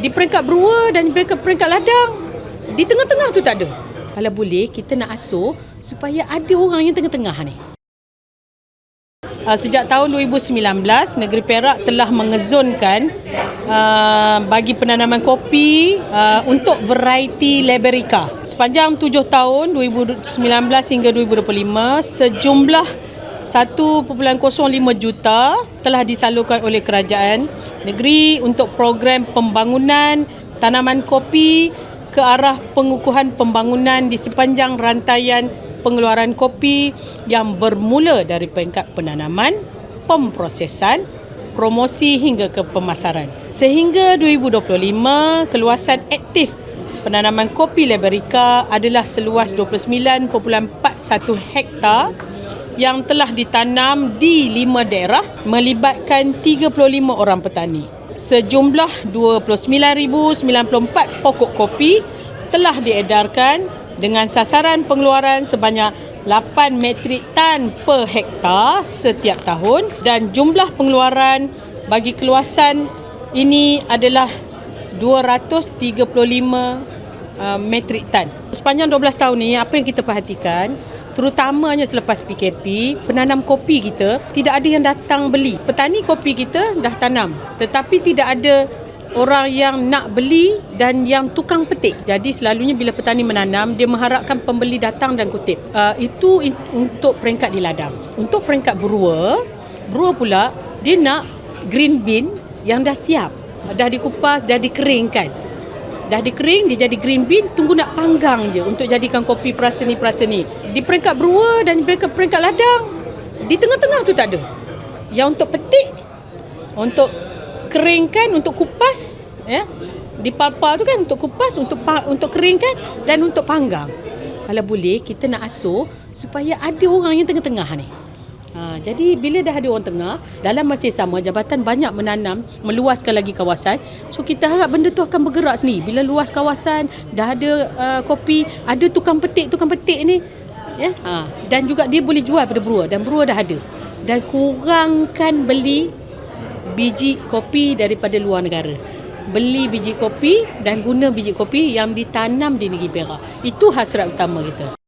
Di peringkat brewer dan peringkat, peringkat ladang. Di tengah-tengah tu tak ada. Kalau boleh, kita nak asuh supaya ada orang yang tengah-tengah ni. Uh, sejak tahun 2019, negeri Perak telah mengezonkan uh, bagi penanaman kopi uh, untuk variety Liberica. Sepanjang tujuh tahun 2019 hingga 2025, sejumlah 1.05 juta telah disalurkan oleh kerajaan negeri untuk program pembangunan tanaman kopi ke arah pengukuhan pembangunan di sepanjang rantaian pengeluaran kopi yang bermula dari peringkat penanaman, pemprosesan, promosi hingga ke pemasaran. Sehingga 2025, keluasan aktif penanaman kopi Liberica adalah seluas 29.41 hektar yang telah ditanam di lima daerah melibatkan 35 orang petani. Sejumlah 29,094 pokok kopi telah diedarkan dengan sasaran pengeluaran sebanyak 8 metrik tan per hektar setiap tahun dan jumlah pengeluaran bagi keluasan ini adalah 235 uh, metrik tan. Sepanjang 12 tahun ni apa yang kita perhatikan terutamanya selepas PKP, penanam kopi kita tidak ada yang datang beli. Petani kopi kita dah tanam tetapi tidak ada orang yang nak beli dan yang tukang petik. Jadi selalunya bila petani menanam, dia mengharapkan pembeli datang dan kutip. Uh, itu untuk peringkat di ladang. Untuk peringkat brewer, brewer pula dia nak green bean yang dah siap. Dah dikupas, dah dikeringkan. Dah dikering, dia jadi green bean, tunggu nak panggang je untuk jadikan kopi perasani-perasani. Di peringkat brewer dan peringkat, peringkat ladang, di tengah-tengah tu tak ada. Yang untuk petik, untuk keringkan untuk kupas ya di palpa tu kan untuk kupas untuk untuk keringkan dan untuk panggang kalau boleh kita nak asuh supaya ada orang yang tengah-tengah ni Ha, jadi bila dah ada orang tengah dalam masa yang sama jabatan banyak menanam meluaskan lagi kawasan so kita harap benda tu akan bergerak sendiri bila luas kawasan dah ada uh, kopi ada tukang petik tukang petik ni ya ha, dan juga dia boleh jual pada brewer dan brewer dah ada dan kurangkan beli biji kopi daripada luar negara. Beli biji kopi dan guna biji kopi yang ditanam di negeri Perak. Itu hasrat utama kita.